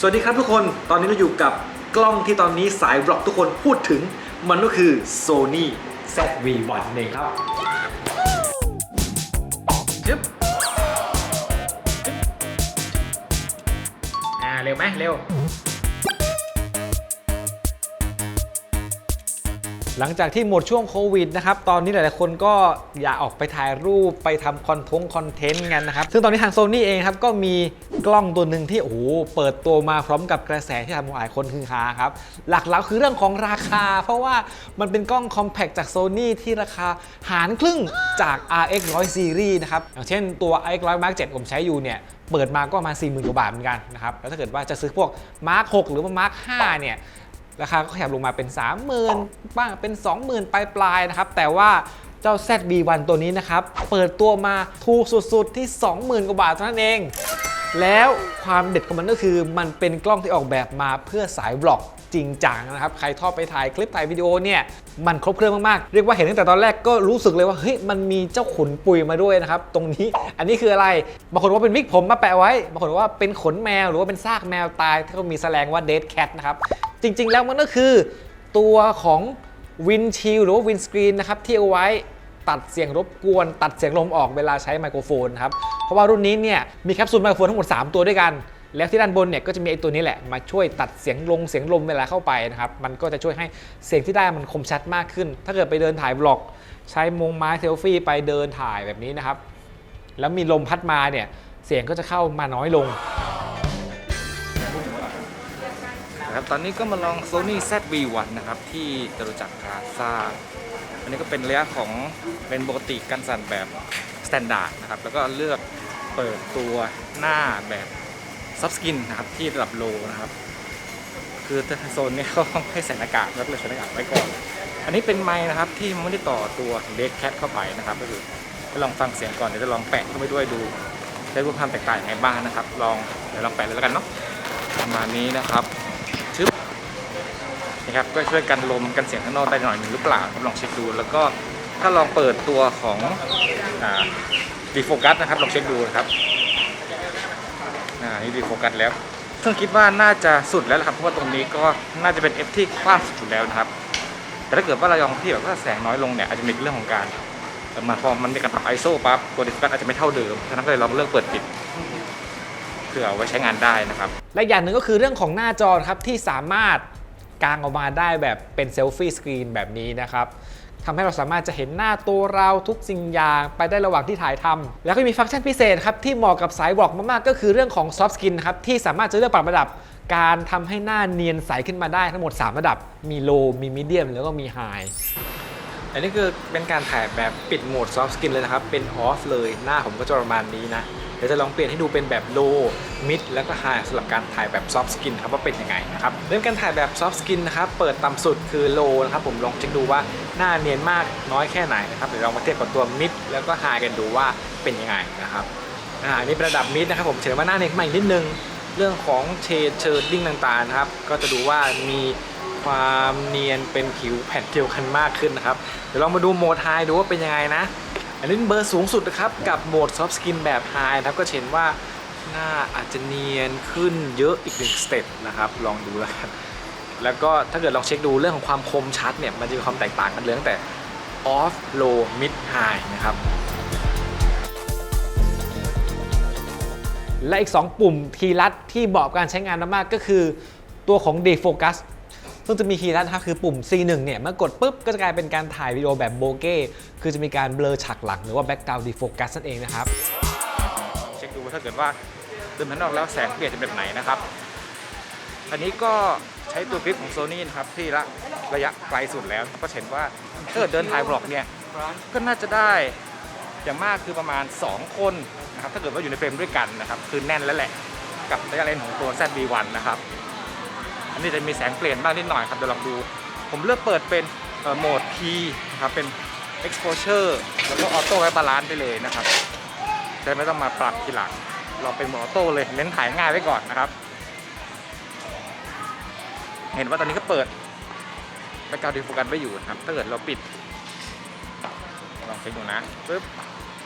สวัสดีครับทุกคน ตอนนี้เราอยู่กับกล้องที่ตอนนี้สายบล็อกทุกคนพูดถึงมันก็คือ Sony ZV-1 เองครับจึ๊บอ่า เร็วไหมเร็ว หลังจากที่หมดช่วงโควิดนะครับ ตอนนี้หลายๆคนก็อยากออกไปถ่ายรูปไปทำคอนทงคอนเทนต์กันนะครับ ซึ่งตอนนี้ทางโซนี่เองครับ ก็มีกล้องตัวหนึ่งที่โอ้โหเปิดตัวมาพร้อมกับกระแสที่ทำให้หลายคนคือฮาครับ หลักๆคือเรื่องของราคา เพราะว่ามันเป็นกล้องคอมแพคจากโซนี่ที่ราคาหารครึ่งจาก RX 100 Series นะครับ อย่างเช่นตัว RX 100 Mark 7ผมใช้อยู่เนี่ยเปิดมาก็ประมาณ40,000กว่าบาทเหมือนกันนะครับ แล้วถ้าเกิดว่าจะซื้อพวก Mark 6 หรือว่า Mark 5เนี่ย ราคาก็ขยับลงมาเป็น 30,000 บ้างเป็น 20,000ปลายปลายๆนะครับ แต่ว่าเจ้า ZB1 ตัวนี้นะครับ เปิดตัวมาถูกสุดๆที่ 20,000 กว่าบาทเท่านั้นเอง แล้วความเด็ดของมันก็คือมันเป็นกล้องที่ออกแบบมาเพื่อสายบล็อก จริงจังนะครับ ใครชอบไปถ่ายคลิปถ่ายวิดีโอเนี่ยมันครบเครื่องมากๆ เรียกว่าเห็นตั้งแต่ตอนแรกก็รู้สึกเลยว่าเฮ้ยมันมีเจ้าขนปุยมาด้วยนะครับ ตรงนี้อันนี้คืออะไรบางคนว่าเป็นวิกผมมาแปะไว้บางคนว่าเป็นขนแมวหรือว่าเป็นซากแมวตายที่เขามีแสลงว่า dead cat นะครับจริง ๆ แล้วมันก็คือตัวของวินชิลหรือว่าวินสกรีนนะครับที่เอาไว้ตัดเสียงรบกวน ตัดเสียงลมออกเวลาใช้ไมโครโฟนครับเพราะว่ารุ่นนี้เนี่ยมีแคปซูลไมโครโฟนทั้งหมด 3 ตัวด้วยกัน แล้วที่ด้านบนเนี่ยก็จะมีไอ้ตัวนี้แหละมาช่วยตัดเสียงลงเสียงลมเวลาเข้าไปนะครับมันก็จะช่วยให้เสียงที่ได้มันคมชัดมากขึ้น ถ้าเกิดไปเดินถ่ายบล็อก ใช้มงไม้เซลฟี่ไปเดินถ่ายแบบนี้นะครับ แล้วมีลมพัดมาเนี่ยเสียงก็จะเข้ามาน้อยลงนะครับตอนนี้ก็มาลอง Sony ZV-1 นะครับที่จตุจักรพลาซ่าอันนี้ก็เป็นระยะของเป็นปกติการสั่นแบบสแตนดาร์ดนะครับแล้วก็เลือกเปิดตัวหน้าแบบ ซับสกินนะครับที่ระดับโลนะครับ คือโซนนี้เขาให้ใส่หน้ากากแล้วก็เลยใส่หน้ากากไว้ก่อน อันนี้เป็นไมค์นะครับที่ไม่ได้ต่อตัวเ e ดแคทเข้าไปนะครับ ก็คือลองฟังเสียงก่อนเดี๋ยวจะลองแปะเข้าไปด้วยดูได้รู้ความแตกต่างยังไงบ้างนะครับ ลองเดี๋ยวลองแปะเลยแล้วกันเนาะประมาณนี้นะครับชึบนะครับก็ช่วยกันลมกันเสียงข้างนอกได้หน่อยหนึ่งหรือเปล่าครับลองเช็คดู แล้วก็ถ้าลองเปิดตัวของดีโฟกัสนะครับลองเช็คดูนะครับ นี่ดีโฟกัสแล้ว ซึ่งคิดว่าน่าจะสุดแล้วครับเพราะว่าตรงนี้ก็น่าจะเป็น F ที่กว้างสุดแล้วนะครับ แต่ถ้าเกิดว่าเราลองที่แบบว่าแสงน้อยลงเนี่ยอาจจะมีเรื่องของการเอ่อมาพอมันมีการปรับ ISO ปั๊บตัวดีโฟกัสอาจจะไม่เท่าเดิมฉะนั้นก็เลยลองเลือกเปิดปิดเพื่อเอาไว้ใช้งานได้นะครับ และอย่างหนึ่งก็คือเรื่องของหน้าจอครับที่สามารถกางออกมาได้แบบเป็นเซลฟี่สกรีนแบบนี้นะครับ ทำให้เราสามารถจะเห็นหน้าตัวเราทุกสิ่งอย่างไปได้ระหว่างที่ถ่ายทำแล้วก็มีฟังก์ชันพิเศษครับที่เหมาะกับสายบล็อกมากๆ ก็คือเรื่องของซอฟต์สกินครับที่สามารถจะเลือกปรับระดับการทำให้หน้าเนียนใสขึ้นมาได้ทั้งหมด 3 ระดับ มีโล มีมีเดียม แล้วก็มีไฮอันนี้คือเป็นการถ่ายแบบปิดโหมด soft skin เลยนะครับ เป็นออฟเลย หน้าผมก็จะประมาณนี้นะ เดี๋ยวจะลองเปลี่ยนให้ดูเป็นแบบ low mid แล้วก็ high สำหรับการถ่ายแบบ soft skin ครับว่าเป็นยังไงนะครับเรื่องการถ่ายแบบ soft skin นะครับเปิดต่ำสุดคือ low นะครับผมลองเช็คดูว่าหน้าเนียนมากน้อยแค่ไหนนะครับเดี๋ยวลองมาเทียบกับตัว mid แล้วก็ high กันดูว่าเป็นยังไงนะครับอ่าอันนี้เป็นระดับ mid นะครับผมเฉยว่าหน้าเนียนขึ้นมาอีกนิดนึงเรื่องของเชดเชิดดิ้งต่างๆนะครับก็จะดูว่ามีความเนียนเป็นผิวแผ่นเดียวกันมากขึ้นนะครับ เดี๋ยวลองมาดูโหมดไฮดูว่าเป็นยังไงนะ อันนี้เบอร์สูงสุดนะครับ กับโหมดซอฟต์สกินแบบไฮนะครับ ก็เห็นว่าหน้าอาจจะเนียนขึ้นเยอะอีกหนึ่งสเต็ปนะครับ ลองดูแล้วกันแล้วก็ถ้าเกิดลองเช็คดูเรื่องของความคมชัดเนี่ย มันจะมีความแตกต่างกันเลยตั้งแต่ off low mid high นะครับและอีก 2 ปุ่มคีลัดที่เหมาะกับการใช้งานมากๆก็คือตัวของ defocus ซึ่งจะมีคีย์ลัดนะครับคือปุ่ม C1 เนี่ยเมื่อกดปุ๊บก็จะกลายเป็นการถ่ายวิดีโอแบบโบเก้คือจะมีการเบลอฉากหลังหรือว่า background defocus นั่นเองนะครับเช็คดูว่าถ้าเกิดว่าเดินภายนอกแล้วแสงเปลี่ยนจะเป็นแบบไหนนะครับ อันนี้ก็ใช้ตัวคลิปของ Sony นะครับที่ละระยะไกลสุดแล้ว ก็เห็นว่าถ้าเกิดเดินถ่ายบล็อกเนี่ยก็น่าจะได้อย่างมากคือประมาณ 2 คนนะครับถ้าเกิดว่าอยู่ในเฟรมด้วยกันนะครับคือแน่นแล้วแหละกับระยะเลนส์ของตัว ZV1 นะครับ อันนี้จะมีแสงเปลี่ยนบ้างนิดหน่อยครับเดี๋ยวลองดู ผมเลือกเปิดเป็นโหมด P นะครับเป็น exposure แล้วก็ออโต้ไว้บาลานซ์ไปเลยนะครับจะไม่ต้องมาปรับทีหลัง เราเป็นโหมดออโต้เลยเน้นถ่ายง่ายไว้ก่อนนะครับ เห็นว่าตอนนี้ก็เปิดแบ็กกราวด์ดีโฟกัสไว้อยู่นะครับถ้าเกิดเราปิดลองเช็คดูนะปึ๊บ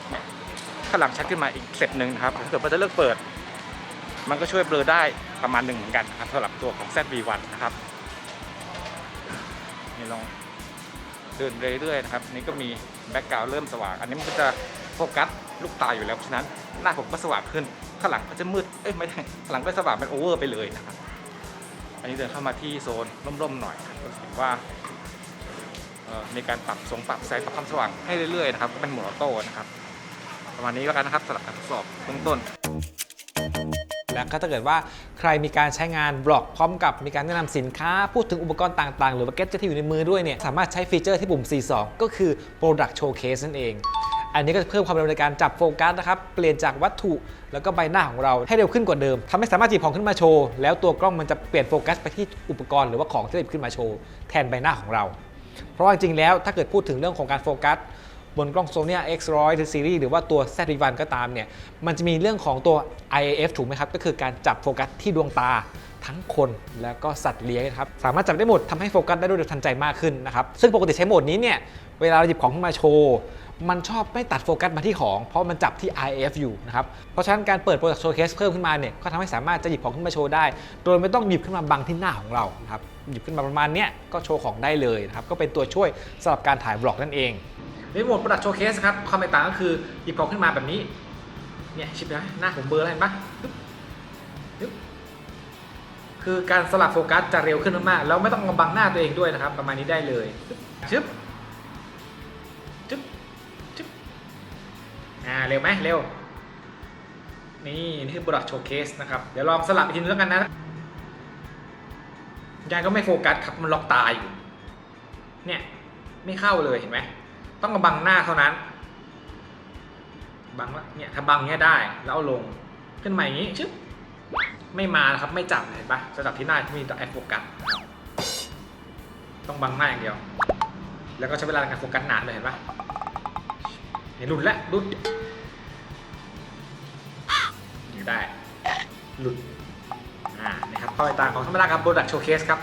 เนี่ยข้างหลังชัดขึ้นมาอีกสเต็ปหนึ่งนะครับถ้าเกิดว่าจะเลือกเปิด มันก็ช่วยเบลอได้ประมาณหนึ่งเหมือนกันนะครับสำหรับตัวของ ZV1 นะครับนี่ลองเดินเรื่อยๆนะครับนี่ก็มีแบ็กกราวด์เริ่มสว่าง อันนี้มันก็จะโฟกัสลูกตาอยู่แล้วเพราะฉะนั้นหน้าผมก็สว่างขึ้นข้างหลังก็จะมืดเอ้ยไม่ได้ข้างหลังก็สว่างเป็นโอเวอร์ไปเลยนะครับอันนี้เดินเข้ามาที่โซนร่มๆหน่อยก็เห็นว่ามีการปรับสงปรับแสงปรับความสว่างให้เรื่อยๆนะครับก็เป็นโหมดออโต้นะครับ ประมาณนี้แล้วกันนะครับสำหรับการทดสอบเบื้องต้น แล้วก็ถ้าเกิดว่าใครมีการใช้งานบล็อกพร้อมกับมีการแนะนำสินค้า พูดถึงอุปกรณ์ต่างๆ หรือว่าแกจิตที่อยู่ในมือด้วยเนี่ย สามารถใช้ฟีเจอร์ที่ปุ่ม C2 ก็คือ Product Showcase นั่นเอง อันนี้ก็จะเพิ่มความเร็วในการจับโฟกัสนะครับ เปลี่ยนจากวัตถุแล้วก็ใบหน้าของเราให้เร็วขึ้นกว่าเดิมทำให้สามารถหยิบของขึ้นมาโชว์ แล้วตัวกล้องมันจะเปลี่ยนโฟกัสไปที่อุปกรณ์หรือว่าของที่หยิบขึ้นมาโชว์แทนใบหน้าของเรา เพราะว่าจริงๆแล้วถ้าเกิดพูดถึงเรื่องของการโฟกัส บนกล้อง Sony X100 หรือซีรีส์หรือว่าตัว Z1 ก็ตามเนี่ย มันจะมีเรื่องของตัว IAF ถูกไหมครับ ก็คือการจับโฟกัสที่ดวงตาทั้งคนแล้วก็สัตว์เลี้ยงนะครับ สามารถจับได้หมดทำให้โฟกัสได้รวดเร็วทันใจมากขึ้นนะครับ ซึ่งปกติใช้โหมดนี้เนี่ย เวลาเราหยิบของขึ้นมาโชว์ มันชอบไม่ตัดโฟกัสมาที่ของ เพราะมันจับที่ IF อยู่นะครับ เพราะฉะนั้นการเปิด Product Showcase เพิ่มขึ้นมาเนี่ย ก็ทำให้สามารถจะหยิบของขึ้นมาโชว์ได้ โดยไม่ต้องหยิบขึ้นมาบังที่หน้าของเราครับ หยิบขึ้นมาประมาณเนี้ยก็โชว์ของได้เลยนะครับ ก็เป็นตัวช่วยสำหรับการถ่ายบล็อกนั่นเอง ในโหมด Product Showcase ครับความแตกต่างก็คือหยิบของขึ้นมาแบบนี้ เนี่ยชิปนะหน้าผมเบอร์อะไรเห็นปะคือการสลับโฟกัสจะเร็วขึ้นมากๆแล้วไม่ต้องบังหน้าตัวเองด้วยนะครับ ประมาณนี้ได้เลยปึ๊บชึบชึบชึบอ่าเร็วไหมเร็ว นี่นี่คือ Product Showcase นะครับ เดี๋ยวลองสลับอีกทีนึงแล้วกันนะยังก็ไม่โฟกัสครับมันล็อกตาอยู่เนี่ยไม่เข้าเลยเห็นไหม ต้องมาบังหน้าเท่านั้น บังละเนี่ยถ้าบังเนี้ยได้ แล้วลงขึ้นมาอย่างนี้ชึบไม่มาครับไม่จับเห็นปะจะจับที่หน้าที่มีตัวแอปโฟกัสต้องบังหน้าอย่างเดียว แล้วก็ใช้เวลาในการโฟกัสนานเลยเห็นปะเห็นหลุดแล้วหลุดอยู่ได้หลุดอ่านะครับข้อแตกต่างของธรรมดากับ Product Showcase ครับ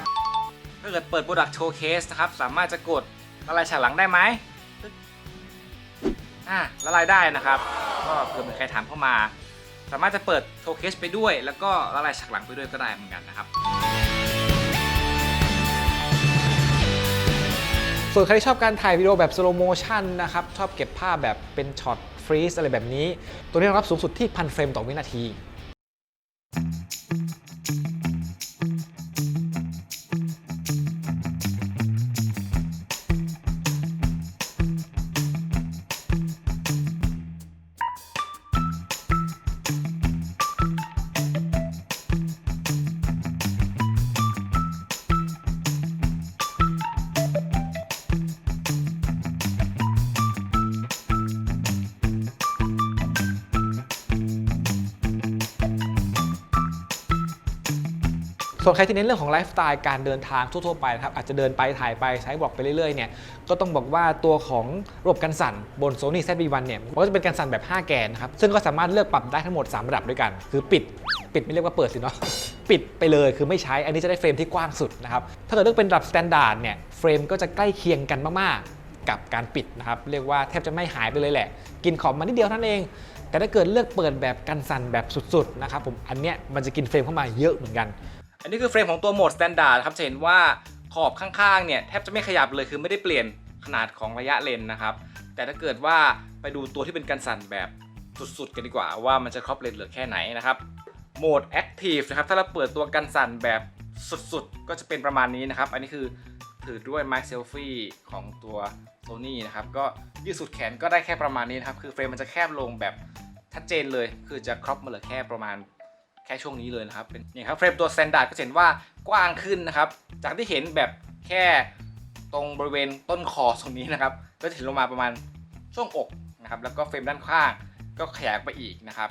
ถ้าเกิดเปิด Product Showcase นะครับ สามารถจะกดละลายฉากหลังได้ไหม อ่าละลายได้นะครับ ก็เผื่อมีใครถามเข้ามา สามารถจะเปิดโทเคสไปด้วย แล้วก็ละลายฉากหลังไปด้วยก็ได้เหมือนกันนะครับ ส่วนใครที่ชอบการถ่ายวิดีโอแบบสโลโมชันนะครับ ชอบเก็บภาพแบบเป็นช็อตฟรีสอะไรแบบนี้ ตัวนี้รองรับสูงสุดที่พันเฟรมต่อวินาที ครที่เน้นเรื่องของไลฟ์สไตล์การเดินทางทั่วๆไปนะครับอาจจะเดินไปถ่ายไปใช้บล็อกไปเรื่อยๆเนี่ยก็ต้องบอกว่าตัวของระบบกันสั่นบน Sony ZV-1 เนี่ยมันก็จะเป็นการสั่นแบบ 5 แกนนะครับซึ่งก็สามารถเลือกปรับได้ทั้งหมด 3 ระดับด้วยกัน คือปิดปิดไม่เรียกว่าเปิดสิเนาะปิดไปเลยคือไม่ใช้ อันนี้จะได้เฟรมที่กว้างสุดนะครับถ้าเกิดเลือกเป็นระดับสแตนดาร์ดเนี่ยเฟรมก็จะใกล้เคียงกันมากๆ กับการปิดนะครับเรียกว่าแทบจะไม่หายไปเลยแหละ กินขอบมานิดเดียวเท่านั้นเองแต่ถ้าเกิดเลือกเปิดแบบกันสั่นแบบสุดๆนะครับผมอันเนี้ยมันจะกินเฟรมเข้ามาเยอะเหมือนกัน อันนี้คือเฟรมของตัวโหมด Standard ครับจะเห็นว่าขอบข้างๆเนี่ยแทบจะไม่ขยับเลยคือไม่ได้เปลี่ยนขนาดของระยะเลนนะครับ แต่ถ้าเกิดว่าไปดูตัวที่เป็นการสั่นแบบสุดๆกันดีกว่าว่ามันจะครอบเลนเหลือแค่ไหนนะครับโหมด Active นะครับถ้าเราเปิดตัวกันสั่นแบบสุดๆ ก็จะเป็นประมาณนี้นะครับ อันนี้คือถือด้วยไมค์เซลฟี่ของตัว Sony นะครับ ก็ยืดสุดแขนก็ได้แค่ประมาณนี้นะครับ คือเฟรมมันจะแคบลงแบบชัดเจนเลย คือจะครอปมาเหลือแค่ประมาณ ค่ช่วงนี้เลยนะครับเป็นนี่ครับเฟรมตัวสแตนดาร์ดก็เห็นว่ากว้างขึ้นนะครับ จากที่เห็นแบบแค่ตรงบริเวณต้นคอตรงนี้นะครับ ก็จะเห็นลงมาประมาณช่วงอกนะครับ แล้วก็เฟรมด้านข้างก็ขยายไปอีกนะครับ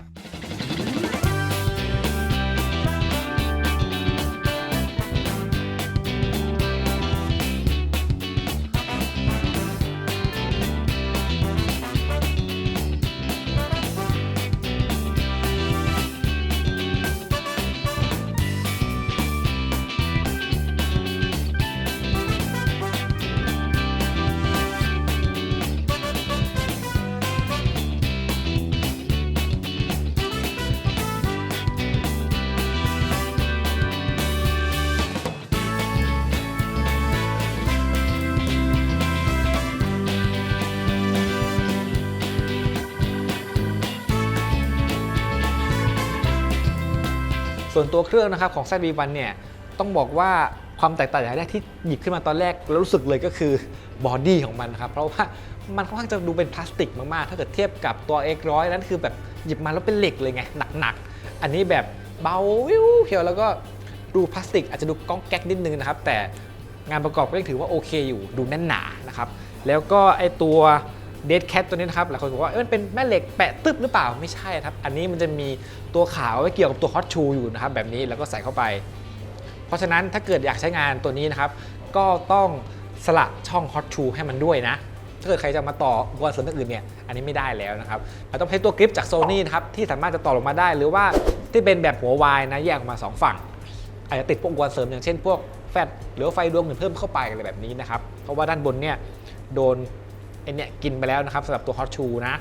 ส่วนตัวเครื่องนะครับของ ZV1 เนี่ยต้องบอกว่าความแตกต่างอย่างแรกที่หยิบขึ้นมาตอนแรกแล้วรู้สึกเลยก็คือบอดี้ของมันนะครับเพราะว่ามันค่อนข้างจะดูเป็นพลาสติกมากๆ ถ้าเกิดเทียบกับตัว X100 นั้นคือแบบหยิบมาแล้วเป็นเหล็กเลยไงหนักๆ อันนี้แบบเบาวิวเพียวแล้วก็ดูพลาสติกอาจจะดูก้องแก๊กนิดนึงนะครับ แต่งานประกอบก็ยังถือว่าโอเคอยู่ดูแน่นหนานะครับ แล้วก็ไอตัว เดดแคทตัวนี้นะครับหลายคนบอกว่ามันเป็นแม่เหล็กแปะตึ๊บหรือเปล่าไม่ใช่ครับ อันนี้มันจะมีตัวขาวไว้เกี่ยวกับตัวฮอตชูอยู่นะครับแบบนี้แล้วก็ใส่เข้าไป เพราะฉะนั้นถ้าเกิดอยากใช้งานตัวนี้นะครับ ก็ต้องสละช่อง Hot Shoe ให้มันด้วยนะ ถ้าเกิดใครจะมาต่ออุปกรณ์เสริมอื่นเนี่ยอันนี้ไม่ได้แล้วนะครับเราต้องใช้ตัวกริปจาก Sony นะครับที่สามารถจะต่อลงมาได้ หรือว่าที่เป็นแบบหัววายนะแยกออกมา 2 ฝั่งอาจจะติดพวกอุปกรณ์เสริมอย่างเช่นพวกแฟลชหรือไฟดวงอื่นเพิ่มเข้าไปอะไรแบบนี้นะครับเพราะว่าด้านบนเนี่ยโดน ไอเนี่ยกินไปแล้วนะครับสำหรับตัว Hot Shoe นะ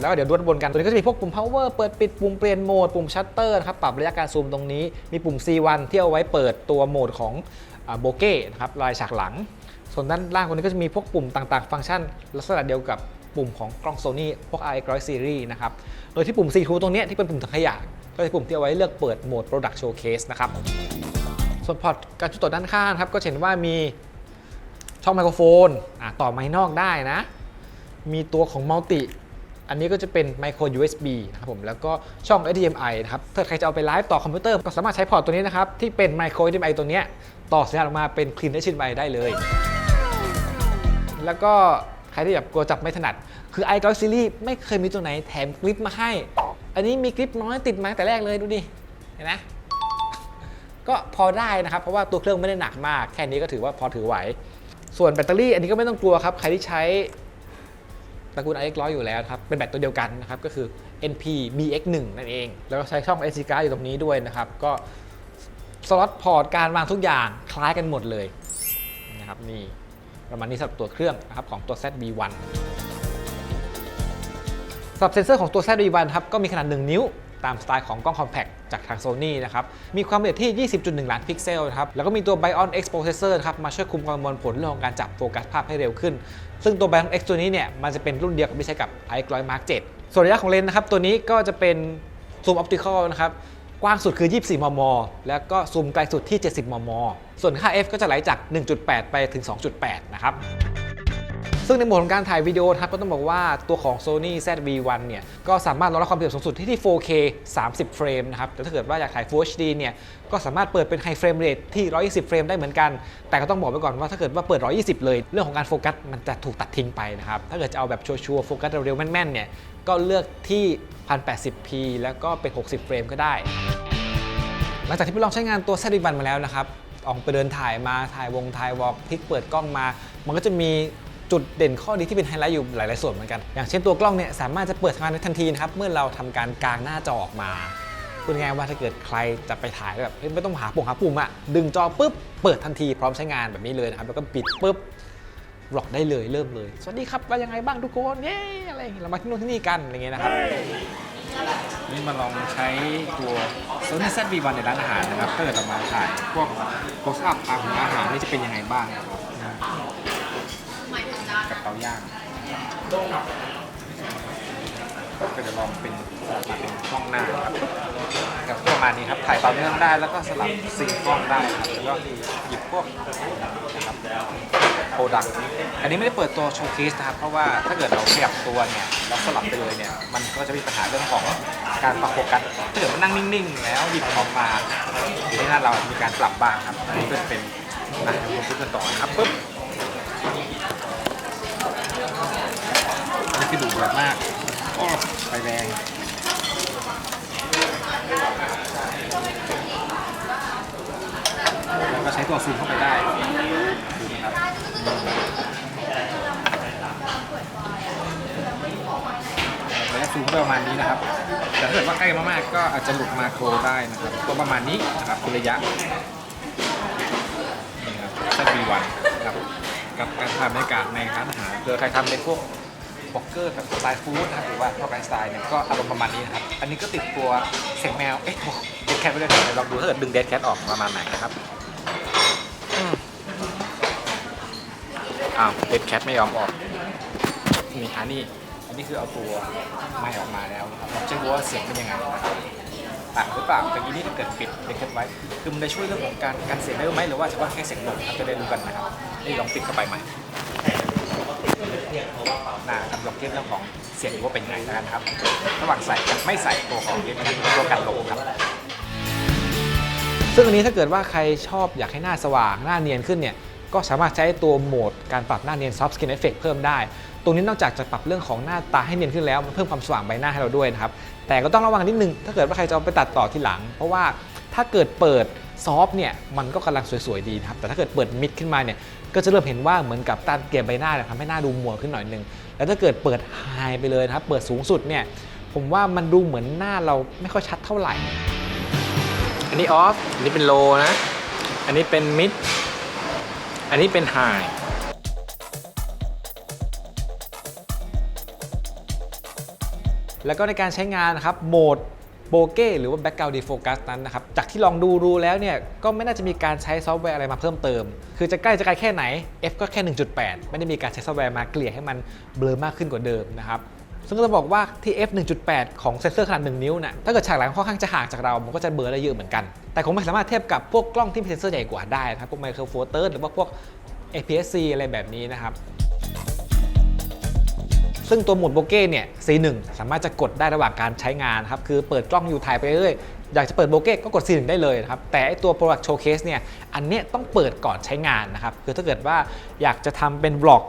แล้วก็เดี๋ยวดูด้านบนกัน ตัวนี้ก็จะมีพวกปุ่ม power เปิดปิดปุ่มเปลี่ยนโหมด ปุ่มชัตเตอร์นะครับ ปรับระยะการซูมตรงนี้ มีปุ่ม C1 ที่เอาไว้เปิดตัวโหมดของโบเก้นะครับลายฉากหลัง ส่วนด้านล่างตรงนี้ก็จะมีพวกปุ่มต่างๆ ฟังก์ชัน ลักษณะเดียวกับปุ่มของกล้อง Sony พวก RX100 Series นะครับ โดยที่ปุ่ม C2 ตรงนี้ที่เป็นปุ่มถังขยะ ก็จะปุ่มที่เอาไว้เลือกเปิดโหมด Product Showcase นะครับ ส่วนพอร์ตการจุดต่อด้านข้างครับ ก็เห็นว่ามี ช่องไมโครโฟนอะต่อไมค์นอกได้นะ มีตัวของมัลติอันนี้ก็จะเป็น micro USB นะครับผมแล้วก็ช่อง HDMI นะครับถ้าใครจะเอาไปไลฟ์ต่อคอมพิวเตอร์ก็สามารถใช้พอร์ตตัวนี้นะครับ ที่เป็น micro HDMI ตัวเนี้ยต่อสัญญาณออกมาเป็น clean HDMI ได้เลย แล้วก็ใครที่แบบกลัวจับไม่ถนัด คือ i g o Series ไม่เคยมีตัวไหนแถมคลิปมาให้ อันนี้มีคลิปน้อยติดมาตั้งแต่แรกเลยดูดิเห็นไหมก็พอได้นะครับ เพราะว่าตัวเครื่องไม่ได้หนักมาก แค่นี้ก็ถือว่าพอถือไหว ส่วนแบตเตอรี่อันนี้ก็ไม่ต้องกลัวครับ ใครที่ใช้ตระกูล iX 100 อยู่แล้วครับ เป็นแบตตัวเดียวกันนะครับ ก็คือ NP BX1 นั่นเอง แล้วก็ใช้ช่อง SD card อยู่ตรงนี้ด้วยนะครับ ก็สล็อตพอร์ตการวางทุกอย่างคล้ายกันหมดเลยนะครับนี่ประมาณนี้สำหรับตัวเครื่องนะครับของตัว ZB1 สำหรับเซนเซอร์ของตัว ZV1 ครับก็มีขนาด 1 นิ้ว ตามสไตล์ของกล้อง compact จากทาง Sony นะครับ มีความละเอียดที่ 20.1 ล้านพิกเซลครับ แล้วก็มีตัว Bion X Processor ครับ มาช่วยคุมประมวลผลเรื่องของการจับโฟกัสภาพให้เร็วขึ้น ซึ่งตัว Bion X ตัวนี้เนี่ย มันจะเป็นรุ่นเดียวกับที่ใช้กับ iX 100 Mark 7 ส่วนระยะของเลนส์นะครับ ตัวนี้ก็จะเป็นซูมออปติคอลนะครับ กว้างสุดคือ 24 มม แล้วก็ซูมไกลสุดที่ 70 มม ส่วนค่า f ก็จะไหลจาก 1.8 ไปถึง 2.8 นะครับ ซึ่งในโหมดของการถ่ายวิดีโอนะครับก็ต้องบอกว่าตัวของ Sony ZV-1 เนี่ยก็สามารถรองรับความละเอียดสูงสุดที่ที่ 4K 30 เฟรมนะครับแต่ถ้าเกิดว่าอยากถ่าย Full HD เนี่ยก็สามารถเปิดเป็น High Frame Rate ที่ 120 เฟรมได้เหมือนกัน แต่ก็ต้องบอกไว้ก่อนว่าถ้าเกิดว่าเปิด 120 เลย เรื่องของการโฟกัสมันจะถูกตัดทิ้งไปนะครับถ้าเกิดจะเอาแบบชัวร์ๆโฟกัสเร็วๆแม่นๆเนี่ยก็เลือกที่ 1080p แล้วก็เป็น 60 เฟรมก็ได้ หลังจากที่ไปลองใช้งานตัว Z1 มาแล้วนะครับออกไปเดินถ่ายมาถ่ายวงถ่ายวอล์กพลิกเปิดกล้องมา มันก็จะมี จุดเด่นข้อดีที่เป็นไฮไลท์อยู่หลาย ๆ ส่วนเหมือนกัน อย่างเช่นตัวกล้องเนี่ยสามารถจะเปิดทำงานได้ทันทีนะครับ เมื่อเราทำการกางหน้าจอออกมาพูดง่ายว่าถ้าเกิดใครจะไปถ่ายแบบไม่ต้องหาปุ่มหาปุ่มอะดึงจอปุ๊บเปิดทันทีพร้อมใช้งานแบบนี้เลยนะครับแล้วก็ปิดปุ๊บบล็อกได้เลยเริ่มเลย สวัสดีครับว่ายังไงบ้างทุกคนเย้อะไรอย่างเงี้ยเรามาที่นู่นที่นี่กันอะไรเงี้ยนะครับนี่มาลองใช้ตัว Sony ZV-1 ในร้านอาหารนะครับถ้าเกิดเรามาถ่ายพวกโพสอัพตามของอาหารนี่จะเป็นยังไงบ้าง กับเตาย่างก็จะลองเป็นสลับมาเป็นกล้องหน้าครับกับประมาณนี้ครับถ่ายต่อเนื่องได้แล้วก็สลับซีนกล้องได้ครับแล้วก็หยิบพวกนะครับโปรดักต์อันนี้ไม่ได้เปิดตัวโชว์เคสนะครับ เพราะว่าถ้าเกิดเราขยับตัวเนี่ยแล้วสลับไปเลยเนี่ยมันก็จะมีปัญหาเรื่องของการปรับโฟกัสถ้าเกิดมันนั่งนิ่งๆ แล้วหยิบออกมาอยู่ที่หน้าเรามีการปรับบ้างครับอันนี้ก็เป็นอะเราพูดกันต่อนะครับปุ๊บ อันนี้คือดูเดือดมากไฟแรงแล้วก็ใช้ตัวซูมเข้าไปได้ดูนะครับระยะซูมก็ประมาณนี้นะครับ แต่ถ้าเกิดว่าใกล้มากๆก็อาจจะหลุดมาโครได้นะครับก็ประมาณนี้นะครับคือระยะนี่ครับถ้ามีวันครับกับการถ่ายบรรยากาศในร้านอาหารเผื่อใครทำเป็นพวก บ็อกเกอร์แบบสไตล์ฟู้ดนะครับหรือว่าพวกไลฟ์สไตล์เนี่ยก็อารมณ์ประมาณนี้นะครับอันนี้ก็ติดตัวเสียงแมวเอ๊ะเดดแคทไปเลยเดี๋ยวลองดูถ้าเกิดดึงเดดแคทออกประมาณไหนนะครับอืมอ้าวเดดแคทไม่ยอมออกนี่อันนี้อันนี้คือเอาตัวไม้ออกมาแล้วนะครับลองเช็คดูว่าเสียงเป็นยังไงนะครับต่างหรือเปล่าแต่ทีนี้ถ้าเกิดปิดเด็กเก็บไว้ คือมันจะช่วยเรื่องของการการเสียงได้ไหมหรือว่าเฉพาะแค่เสียงลมครับจะได้รู้กันนะครับนี่ลองปิดเข้าไปใหม่ นะครับลองเทียบเรื่องของเสียงว่าเป็นไงแล้วกันครับ ระหว่างใส่กับไม่ใส่ตัวของเย็นกันตัวกันลมครับ ซึ่งอันนี้ถ้าเกิดว่าใครชอบอยากให้หน้าสว่างหน้าเนียนขึ้นเนี่ยก็สามารถใช้ตัวโหมดการปรับหน้าเนียน soft skin effect เพิ่มได้ ตรงนี้นอกจากจะปรับเรื่องของหน้าตาให้เนียนขึ้นแล้ว มันเพิ่มความสว่างใบหน้าให้เราด้วยนะครับ แต่ก็ต้องระวังนิดนึง ถ้าเกิดว่าใครจะเอาไปตัดต่อทีหลัง เพราะว่าถ้าเกิดเปิดซอฟเนี่ย มันก็กำลังสวยๆดีนะครับ แต่ถ้าเกิดเปิดมิดขึ้นมาเนี่ย ก็จะเริ่มเห็นว่าเหมือนกับการเกลี่ยใบหน้าเนี่ยทำให้หน้าดูมัวขึ้นหน่อยนึงแล้วถ้าเกิดเปิดไฮไปเลยนะครับเปิดสูงสุดเนี่ยผมว่ามันดูเหมือนหน้าเราไม่ค่อยชัดเท่าไหร่ อันนี้ออฟ อันนี้เป็นโลนะ อันนี้เป็นมิด อันนี้เป็นไฮแล้วก็ในการใช้งานนะครับโหมด โบเก้หรือว่า Background Defocus นั้นนะครับจากที่ลองดูดูแล้วเนี่ยก็ไม่น่าจะมีการใช้ซอฟต์แวร์อะไรมาเพิ่มเติม คือจะใกล้จะไกลแค่ไหน F ก็แค่ 1.8 ไม่ได้มีการใช้ซอฟต์แวร์มาเกลี่ยให้มันเบลอมากขึ้นกว่าเดิมนะครับซึ่งก็จะบอกว่าที่ F 1.8 ของเซนเซอร์ขนาด 1 นิ้วน่ะถ้าเกิดฉากหลังค่อนข้างจะห่างจากเรา มันก็จะเบลอได้เยอะเหมือนกัน แต่คงไม่สามารถเทียบกับพวกกล้องที่มีเซนเซอร์ใหญ่กว่าได้นะครับพวกไมโครโฟเตอร์หรือว่าพวก APS-C อะไรแบบนี้นะครับ ซึ่งตัวโหมดโบเก้เนี่ย C1 สามารถจะกดได้ระหว่างการใช้งานครับคือเปิดกล้องอยู่ถ่ายไปเรื่อยอยากจะเปิดโบเก้ก็กด C1 ได้เลยนะครับ แต่ไอตัว Product Showcase เนี่ย อันเนี้ยต้องเปิดก่อนใช้งานนะครับ คือถ้าเกิดว่าอยากจะทำเป็นบล็อก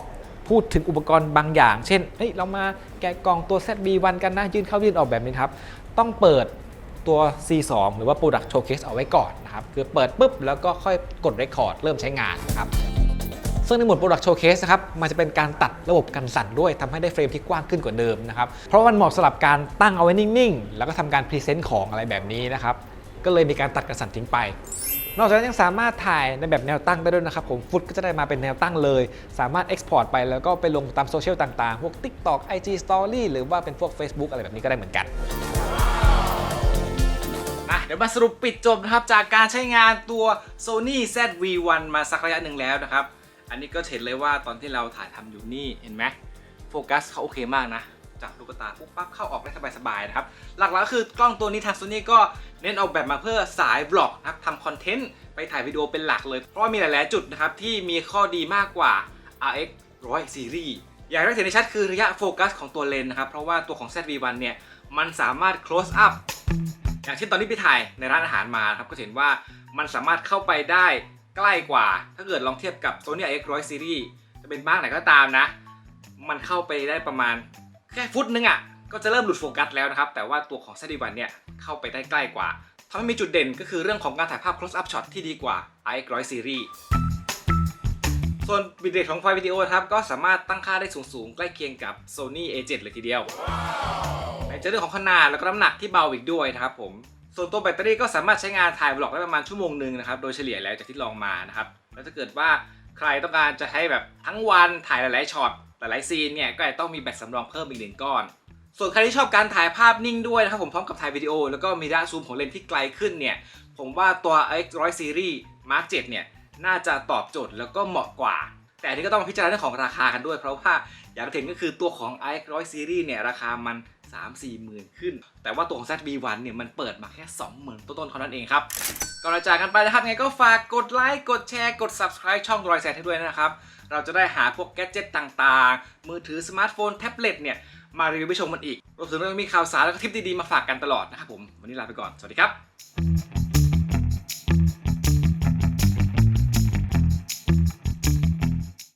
พูดถึงอุปกรณ์บางอย่าง เช่น เฮ้ย เรามาแกะกล่องตัว ZB1 กันนะ ยื่นเข้ายื่นออกแบบนี้ครับ ต้องเปิดตัว C2 หรือว่า Product Showcase เอาไว้ก่อนนะครับ คือเปิดปุ๊บแล้วก็ค่อยกด Record เริ่มใช้งานนะครับ ซึ่งในหมวด Product Showcase นะครับมันจะเป็นการตัดระบบกันสั่นด้วยทำให้ได้เฟรมที่กว้างขึ้นกว่าเดิมนะครับเพราะว่ามันเหมาะสำหรับการตั้งเอาไว้นิ่งๆ แล้วก็ทำการพรีเซนต์ของอะไรแบบนี้นะครับก็เลยมีการตัดกันสั่นทิ้งไปนอกจากนั้นยังสามารถถ่ายในแบบแนวตั้งได้ด้วยนะครับผมฟุตก็จะได้มาเป็นแนวตั้งเลย สามารถ Export ไปแล้วก็ไปลงตามโซเชียลต่างๆ พวก TikTok IG Story หรือว่าเป็นพวก Facebook อะไรแบบนี้ก็ได้เหมือนกันเดี๋ยวมาสรุปปิดจบนะครับ จากการใช้งานตัว Sony ZV-1 มาสักระยะหนึ่งแล้วนะครับ อันนี้ก็เห็นเลยว่าตอนที่เราถ่ายทำอยู่นี่เห็นไหมโฟกัสเขาโอเคมากนะจากลูกตาปุ๊บปั๊บเข้าออกได้สบายๆนะครับ หลักๆก็คือกล้องตัวนี้ทาง Sony ก็เน้นออกแบบมาเพื่อสายบล็อกนะครับทำคอนเทนต์ไปถ่ายวิดีโอเป็นหลักเลย เพราะมีหลายๆจุดนะครับที่มีข้อดีมากกว่า RX 100 Series อย่างแรกเห็นได้ชัดคือระยะโฟกัสของตัวเลนส์นะครับ เพราะว่าตัวของ ZV-1 เนี่ย มันสามารถ close up อย่างเช่นตอนที่ไปถ่ายในร้านอาหารมาครับก็เห็นว่ามันสามารถเข้าไปได้ ใกล้กว่า ถ้าเกิดลองเทียบกับ Sony IX 100 Series จะเป็นบ้างไหนก็ตามนะ มันเข้าไปได้ประมาณแค่ฟุตนึงอะ ก็จะเริ่มหลุดโฟกัสแล้วนะครับ แต่ว่าตัวของ ZV-1 เนี่ยเข้าไปได้ใกล้กว่าทำให้มีจุดเด่นก็คือเรื่องของการถ่ายภาพ close up shot ที่ดีกว่า X100 Series ส่วนบิตเรทของไฟล์วิดีโอครับก็สามารถตั้งค่าได้สูงๆ ใกล้เคียงกับ Sony A7 เลยทีเดียวในเรื่องของขนาดแล้วก็น้ำหนักที่เบาอีกด้วยนะครับผม ส่วนตัวแบตเตอรี่ก็สามารถใช้งานถ่ายบล็อกได้ประมาณชั่วโมงหนึ่งนะครับ โดยเฉลี่ยแล้วจากที่ลองมานะครับ แล้วถ้าเกิดว่าใครต้องการจะใช้แบบทั้งวันถ่ายหลายๆช็อตหลายๆซีนเนี่ยก็จะต้องมีแบตสำรองเพิ่มอีกหนึ่งก้อน ส่วนใครที่ชอบการถ่ายภาพนิ่งด้วยนะครับผมพร้อมกับถ่ายวิดีโอ แล้วก็มีระยะซูมของเลนส์ที่ไกลขึ้นเนี่ยผมว่าตัว X100 Series Mark 7เนี่ยน่าจะตอบโจทย์แล้วก็เหมาะกว่า แต่อันนี้ก็ต้องพิจารณาเรื่องของราคากันด้วย เพราะว่าอย่างที่เห็นก็คือตัวของ X100 Series เนี่ยราคามัน 3-4หมื่นขึ้น แต่ว่าตัวของ ZV-1 เนี่ยมันเปิดมาแค่ 20,000 ต้นๆเท่านั้นเองครับก่อนจะจากกันไปนะครับไงก็ฝากกดไลค์ กดแชร์ กด subscribe ช่องรอยแซดให้ด้วยนะครับ เราจะได้หาพวกแกจิตต่างๆ มือถือสมาร์ทโฟน แท็บเล็ตเนี่ย มารีวิวไปชมมันอีก รวมถึงเรามีข่าวสารและก็ทิปดีๆ มาฝากกันตลอดนะครับผม วันนี้ลาไปก่อน สวัสดีครับ